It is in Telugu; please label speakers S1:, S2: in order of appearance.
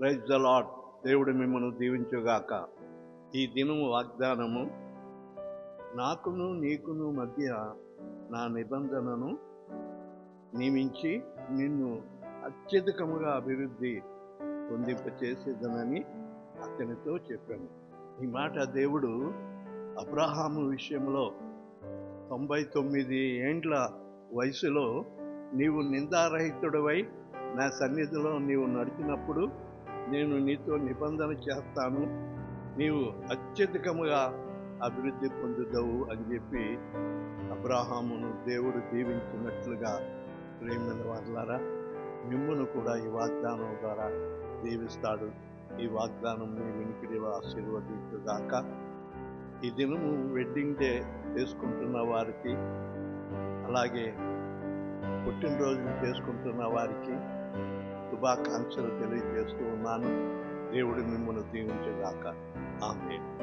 S1: ప్రైజ్ ద లాడ్ దేవుడు మిమ్మల్ని దీవించుగాక. ఈ దినము వాగ్దానము నాకును నీకును మధ్య నా నిబంధనను నియమించి నిన్ను అత్యధికముగా అభివృద్ధి పొందింపచేసేదనని అతనితో చెప్పాను. ఈ మాట దేవుడు అబ్రహాము విషయంలో తొంభై తొమ్మిది ఏండ్ల వయసులో నీవు నిందారహితుడవై నా సన్నిధిలో నీవు నడిచినప్పుడు నేను నీతో నిబంధన చేస్తాను. నీవు అత్యధికముగా అభివృద్ధి పొందుదవు అని చెప్పి అబ్రాహామును దేవుడు దీవించినట్లుగా ప్రేమైన వాళ్ళారా మిమ్మును కూడా ఈ వాగ్దానం ద్వారా దీవిస్తాడు. ఈ వాగ్దానం మీ వినికిడిలో ఆశీర్వదించుగాక. ఈ దినము వెడ్డింగ్ డే చేసుకుంటున్న వారికి అలాగే పుట్టినరోజులు చేసుకుంటున్న వారికి శుభాకాంక్షలు తెలియజేస్తూ ఉన్నాను. దేవుడు మిమ్మల్ని దీవించగాక. ఆమె